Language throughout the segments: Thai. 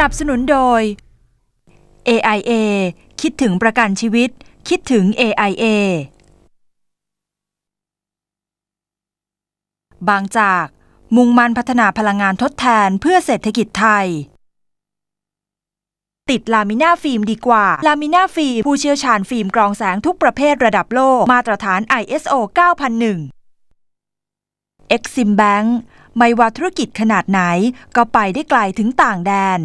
นับสนุนโดย AIA คิดถึงประกันชีวิต คิดถึง AIA บางจาก มุ่งมั่นพัฒนาพลังงานทดแทนเพื่อเศรษฐกิจไทย ติดลามิน่าฟิล์มดีกว่า ลามิน่าฟิล์มผู้เชี่ยวชาญฟิล์มกรองแสงทุกประเภทระดับโลก มาตรฐาน ISO 9001 Exim Bank ไม่ว่าธุรกิจขนาดไหนก็ไปได้ไกลถึงต่างแดน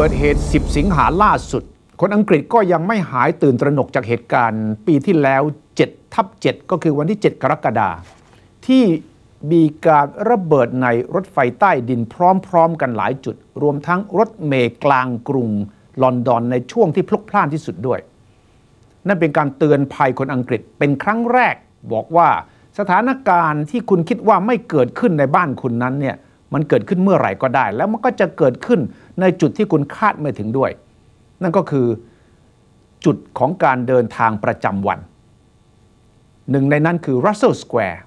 เกิดเหตุ 10 สิงหาล่าสุด คนอังกฤษก็ยังไม่หายตื่นตระหนกจากเหตุการณ์ปีที่แล้ว7ทับ7ก็คือวันที่ 7 กรกฎาคมที่มีการระเบิดในรถไฟใต้ดินพร้อมๆ กันหลายจุด รวมทั้งรถเมล์กลางกรุงลอนดอนในช่วงที่พลุกพล่านที่สุดด้วย นั่นเป็นการเตือนภัยคนอังกฤษเป็นครั้งแรก บอกว่าสถานการณ์ที่คุณคิดว่าไม่เกิดขึ้นในบ้านคุณนั้นเนี่ยมันเกิดขึ้นเมื่อไหร่ก็ได้ แล้วมันก็จะเกิดขึ้น ในจุดที่คุณคาดไม่ถึงด้วย นั่นก็คือจุดของการเดินทางประจำวัน หนึ่งในนั้นคือ Russell Square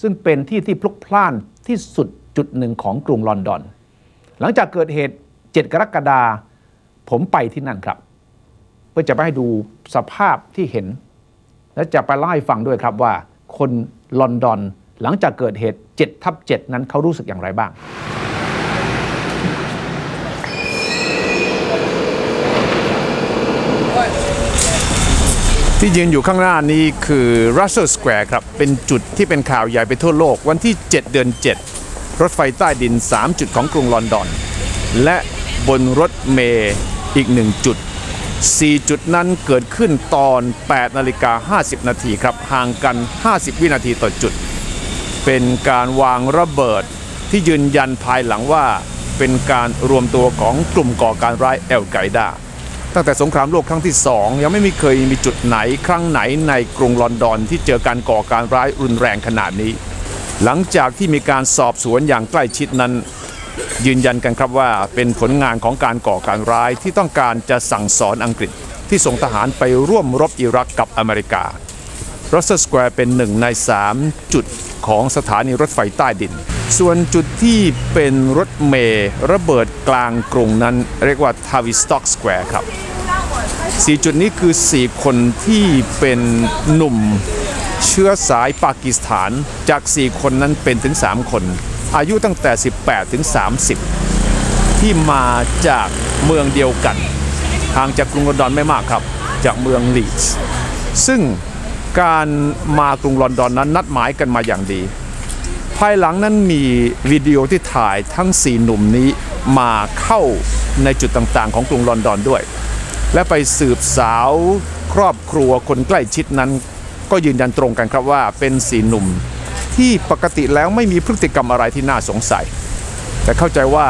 ซึ่งเป็นที่ที่พลุกพล่านที่สุดจุดหนึ่งของกรุงลอนดอน หลังจากเกิดเหตุ 7 กรกฎาคมผมไปที่นั่นครับ เพื่อจะไปให้ดูสภาพที่เห็น และจะไปเล่าให้ฟังด้วยครับว่า คนลอนดอนหลังจากเกิดเหตุ7ทับ7นั้นเขารู้สึกอย่างไรบ้าง ที่ยืนอยู่ข้างหน้านี้คือ Russell Square ครับ เป็นจุดที่เป็นข่าวใหญ่ไปทั่วโลกวันที่ 7 เดือน 7 รถไฟใต้ดิน 3 จุดของกรุงลอนดอน และบนรถเมย์อีก 1 จุด 4 จุดนั้นเกิดขึ้นตอน 8 นาฬิกา 50 นาทีครับ ห่างกัน 50 วินาทีต่อจุด เป็นการวางระเบิดที่ยืนยันภายหลังว่าเป็นการรวมตัวของกลุ่มก่อการร้ายเอลไกดา ตั้งแต่สงครามโลกครั้งที่สองยังไม่มีเคยมีจุดไหนครั้งไหนในกรุงลอนดอนที่เจอการก่อการร้ายรุนแรงขนาดนี้ หลังจากที่มีการสอบสวนอย่างใกล้ชิดนั้น ยืนยันกันครับว่าเป็นผลงานของการก่อการร้ายที่ต้องการจะสั่งสอนอังกฤษที่ส่งทหารไปร่วมรบอิรักกับอเมริกา รัสเซอร์สแควร์เป็นหนึ่งใน 3 จุดของสถานีรถไฟใต้ดิน ส่วนจุดที่เป็นรถเมล์ระเบิดกลางกรุงนั้น เรียกว่าทาวิสต็อกสแควร์ครับ4จุดนี้คือ 4 คนที่เป็นหนุ่มเชื้อสายปากีสถานจาก 4 คนนั้นเป็นถึง 3 คน อายุตั้งแต่ 18 ถึง 30 ที่มาจากเมืองเดียวกันห่างจากกรุงลอนดอนไม่มากครับ จากเมืองลีดส์ซึ่ง การมากรุงลอนดอนนั้นนัดหมายกันมาอย่างดี ภายหลังนั้นมีวิดีโอที่ถ่ายทั้ง 4 หนุ่มนี้มาเข้าในจุดต่างๆ ของกรุงลอนดอนด้วย และไปสืบสาวครอบครัวคนใกล้ชิดนั้น ก็ยืนยันตรงกันครับว่าเป็นสีหนุ่มที่ปกติแล้วไม่มีพฤติกรรมอะไรที่น่าสงสัย แต่เข้าใจว่า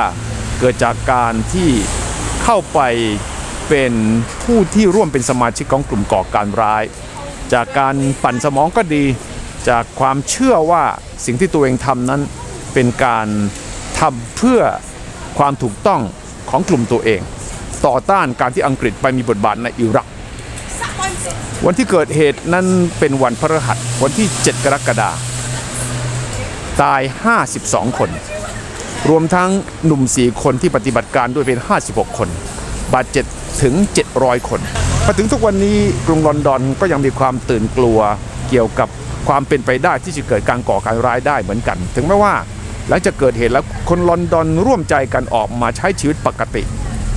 เกิดจากการที่เข้าไปเป็นผู้ที่ร่วมเป็นสมาชิกของกลุ่มก่อการร้าย จากการปั่นสมองก็ดี จากความเชื่อว่าสิ่งที่ตัวเองทำนั้นเป็นการทำเพื่อความถูกต้องของกลุ่มตัวเอง ต่อต้านการที่อังกฤษไปมีบทบาทในอิรัก วันที่เกิดเหตุนั้นเป็นวันพฤหัสวันที่ 7 กรกฎาคมตาย 52 คน รวมทั้งหนุ่ม 4 คนที่ปฏิบัติการด้วยเป็น 56 คน บาดเจ็บถึง 700 คน มาถึงทุกวันนี้กรุงลอนดอนก็ยังมีความตื่นกลัวเกี่ยวกับความเป็นไปได้ที่จะเกิดการก่อการร้ายได้เหมือนกัน ถึงแม้ว่าหลังจากเกิดเหตุแล้วคนลอนดอนร่วมใจกันออกมาใช้ชีวิตปกติ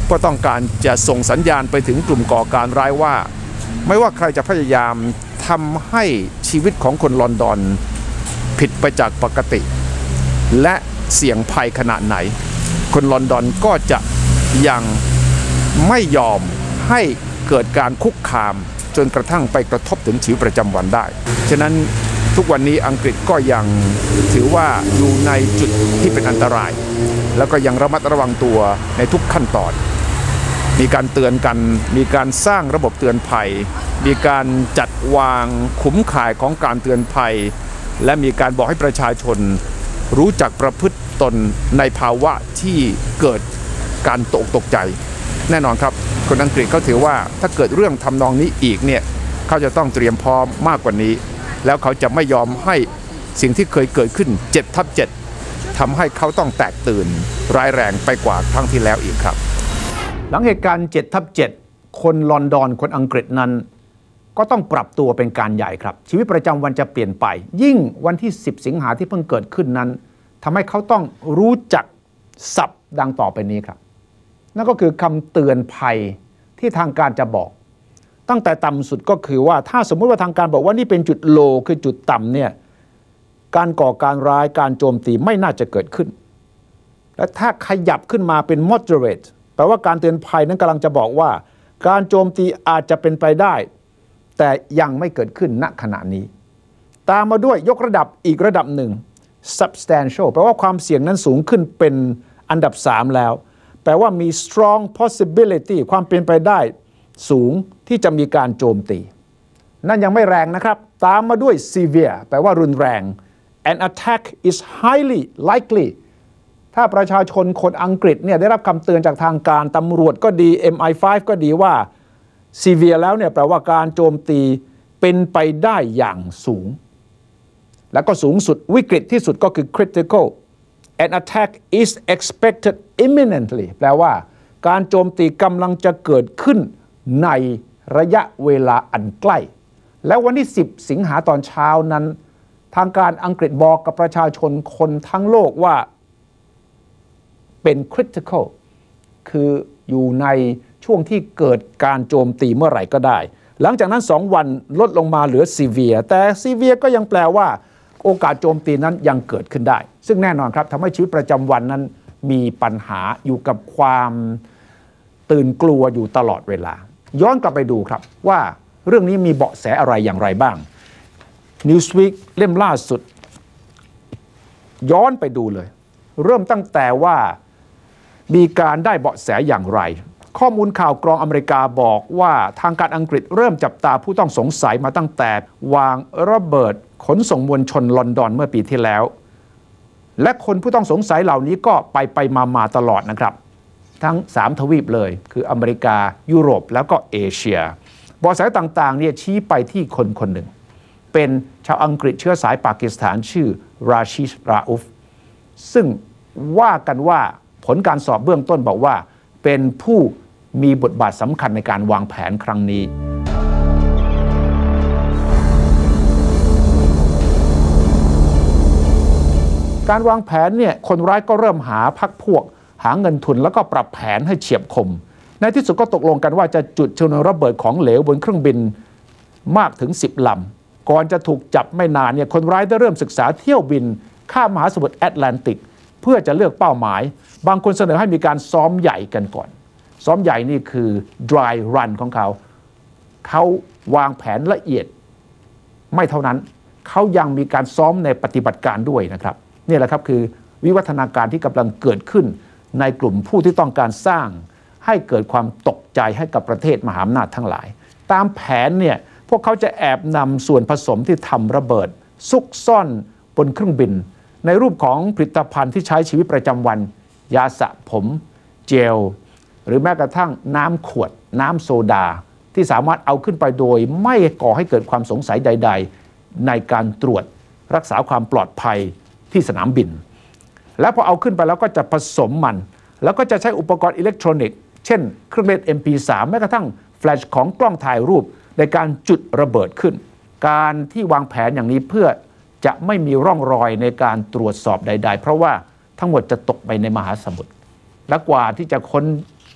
ก็ต้องการจะส่งสัญญาณไปถึงกลุ่มก่อการร้ายว่า ไม่ว่าใครจะพยายามทำให้ชีวิตของคนลอนดอนผิดไปจากปกติ และเสี่ยงภัยขนาดไหน คนลอนดอนก็จะยังไม่ยอมให้ เกิดการคุกคาม จนกระทั่งไปกระทบถึงชีวิตประจำวันได้ ฉะนั้นทุกวันนี้อังกฤษก็ยังถือว่าอยู่ในจุดที่เป็นอันตราย แล้วก็ยังระมัดระวังตัวในทุกขั้นตอน มีการเตือนกัน มีการสร้างระบบเตือนภัย มีการจัดวางขุมข่ายของการเตือนภัย และมีการบอกให้ประชาชนรู้จักประพฤติตนในภาวะที่เกิดการตกตกใจ แน่นอนครับ คนอังกฤษเขาถือว่าถ้าเกิดเรื่องทำนองนี้อีกเนี่ยเขาจะต้องเตรียมพร้อมมากกว่านี้ แล้วเขาจะไม่ยอมให้สิ่งที่เคยเกิดขึ้น7ทับ7ทำให้เขาต้องแตกตื่นร้ายแรงไปกว่าครั้งที่แล้วอีกครับ หลังเหตุการณ์7ทับ7คนลอนดอนคนอังกฤษนั้น ก็ต้องปรับตัวเป็นการใหญ่ครับ ชีวิตประจำวันจะเปลี่ยนไป ยิ่งวันที่ 10 สิงหาที่เพิ่งเกิดขึ้นนั้นทำให้เขาต้องรู้จักศัพท์ดังต่อไปนี้ครับ นั่นก็คือคำเตือนภัยที่ทางการจะบอก ตั้งแต่ต่ำสุดก็คือว่าถ้าสมมติว่าทางการบอกว่านี่เป็นจุดโลคือจุดต่ำเนี่ยการก่อการร้ายการโจมตีไม่น่าจะเกิดขึ้น และถ้าขยับขึ้นมาเป็น moderate แปลว่าการเตือนภัยนั้นกำลังจะบอกว่า การโจมตีอาจจะเป็นไปได้ แต่ยังไม่เกิดขึ้นณขณะนี้ ตามมาด้วยยกระดับอีกระดับหนึ่ง substantial แปลว่าความเสี่ยงนั้นสูงขึ้นเป็นอันดับ 3 แล้ว แปลว่ามี strong possibility ความเป็นไปได้สูงที่จะมีการโจมตี นั่นยังไม่แรงนะครับ ตามมาด้วย severe แปลว่ารุนแรง an attack is highly likely ถ้าประชาชนคนอังกฤษเนี่ยได้รับคำเตือนจากทางการตำรวจก็ดี MI5 ก็ดีว่า severe แล้วเนี่ยแปลว่าการโจมตีเป็นไปได้อย่างสูง แล้วก็สูงสุดวิกฤตที่สุดก็คือ critical an attack is expected imminently แปลว่า การโจมตีกำลังจะเกิดขึ้นในระยะเวลาอันใกล้ แล้ววันที่ 10 สิงหาตอนเช้านั้น ทางการอังกฤษบอกกับประชาชนคนทั้งโลกว่าเป็น critical คืออยู่ในช่วงที่เกิดการโจมตีเมื่อไหร่ก็ได้ หลังจากนั้น 2 วันลดลงมาเหลือ severe แต่ severe ก็ยังแปลว่า โอกาสโจมตีนั้นยังเกิดขึ้นได้ ซึ่งแน่นอนครับทำให้ชีวิตประจำวันนั้นมีปัญหาอยู่กับความตื่นกลัวอยู่ตลอดเวลา ย้อนกลับไปดูครับว่าเรื่องนี้มีเบาะแสอะไรอย่างไรบ้าง Newsweek เล่มล่าสุด ย้อนไปดูเลย เริ่มตั้งแต่ว่ามีการได้เบาะแสอย่างไร ข้อมูลข่าวกรองอเมริกาบอกว่าทางการอังกฤษเริ่มจับตาผู้ต้องสงสัยมาตั้งแต่วางระเบิด ขนส่งมวลชนลอนดอนเมื่อปีที่แล้ว และคนผู้ต้องสงสัยเหล่านี้ก็ไปไปมามาตลอดนะครับ ทั้ง 3 ทวีปเลย คืออเมริกา ยุโรปแล้วก็เอเชียเบาะแสต่างๆเนี่ยชี้ไปที่คนคนหนึ่ง เป็นชาวอังกฤษเชื้อสายปากีสถานชื่อราชิชราอุฟซึ่งว่ากันว่าผลการสอบเบื้องต้นบอกว่า เป็นผู้มีบทบาทสำคัญในการวางแผนครั้งนี้ การวางแผนเนี่ยคนร้ายก็เริ่มหาพักพวก หาเงินทุนแล้วก็ปรับแผนให้เฉียบคม ในที่สุดก็ตกลงกันว่าจะจุดชนวนระเบิดของเหลวบนเครื่องบินมากถึง 10ลำก่อนจะถูกจับไม่นานเนี่ยคนร้ายได้เริ่มศึกษาเที่ยวบินข้ามมหาสมุทรแอตแลนติก เพื่อจะเลือกเป้าหมาย บางคนเสนอให้มีการซ้อมใหญ่กันก่อน ซ้อมใหญ่นี่คือ dry run ของเขา เขาวางแผนละเอียด ไม่เท่านั้น เขายังมีการซ้อมในปฏิบัติการด้วยนะครับ นี่แหละครับคือวิวัฒนาการที่กำลังเกิดขึ้น ในกลุ่มผู้ที่ต้องการสร้าง ให้เกิดความตกใจให้กับประเทศมหาอำนาจทั้งหลาย ตามแผนเนี่ยพวกเขาจะแอบนำส่วนผสมที่ทำระเบิด ซุกซ่อนบนเครื่องบิน ในรูปของผลิตภัณฑ์ที่ใช้ชีวิตประจำวัน ยาสระผม เจล หรือแม้กระทั่งน้ำขวด น้ำโซดา ที่สามารถเอาขึ้นไปโดย ไม่ก่อให้เกิดความสงสัยใด ๆ ในการตรวจรักษาความปลอดภัย ที่สนามบิน แล้วพอเอาขึ้นไปแล้วก็จะผสมมัน แล้วก็จะใช้อุปกรณ์อิเล็กทรอนิกส์เช่น เครื่องเล่น MP3 แม้กระทั่งแฟลชของกล้องถ่ายรูปในการจุดระเบิดขึ้น การที่วางแผนอย่างนี้เพื่อจะไม่มีร่องรอยในการตรวจสอบใด ๆ เพราะว่าทั้งหมดจะตกไปในมหาสมุทรและกว่าที่จะค้น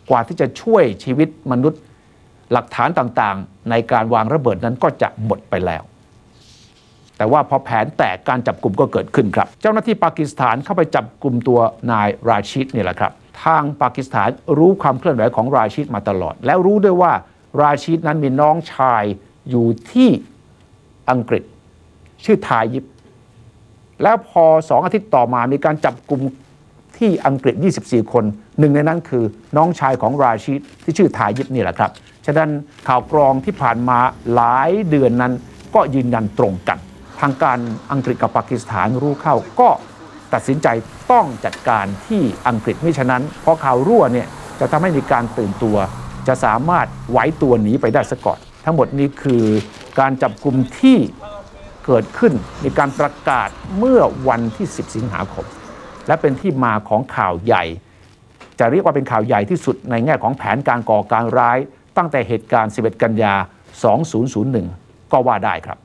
กว่าที่จะช่วยชีวิตมนุษย์ หลักฐานต่างๆ ในการวางระเบิดนั้นก็จะหมดไปแล้ว แต่ว่าพอแผนแตกการจับกลุ่มก็เกิดขึ้นครับ เจ้าหน้าที่ปากีสถานเข้าไปจับกลุ่มตัวนายราชิดนี่แหละครับ ทางปากีสถานรู้ความเคลื่อนไหวของราชิดมาตลอด แล้วรู้ด้วยว่าราชิดนั้นมีน้องชายอยู่ที่อังกฤษ ชื่อทายิบ แล้วพอสองอาทิตย์ต่อมามีการจับกลุ่มที่อังกฤษ 24 คน หนึ่งในนั้นคือน้องชายของราชิดที่ชื่อทายิบนี่แหละครับ ฉะนั้นข่าวกรองที่ผ่านมาหลายเดือนนั้นก็ยืนยันตรงกัน ทางการอังกฤษกับปากีสถานรู้เข้าก็ตัดสินใจต้องจัดการที่อังกฤษมิฉะนั้น เพราะข่าวรั่วเนี่ยจะทำให้มีการตื่นตัว จะสามารถไหวตัวหนีไปได้ซะก่อน ทั้งหมดนี้คือการจับกลุ่มที่เกิดขึ้นมีการประกาศเมื่อวันที่ 10 สิงหาคม และเป็นที่มาของข่าวใหญ่ จะเรียกว่าเป็นข่าวใหญ่ที่สุดในแง่ของแผนการก่อการร้าย ตั้งแต่เหตุการณ์ 11 กันยา 2001 ก็ว่าได้ครับ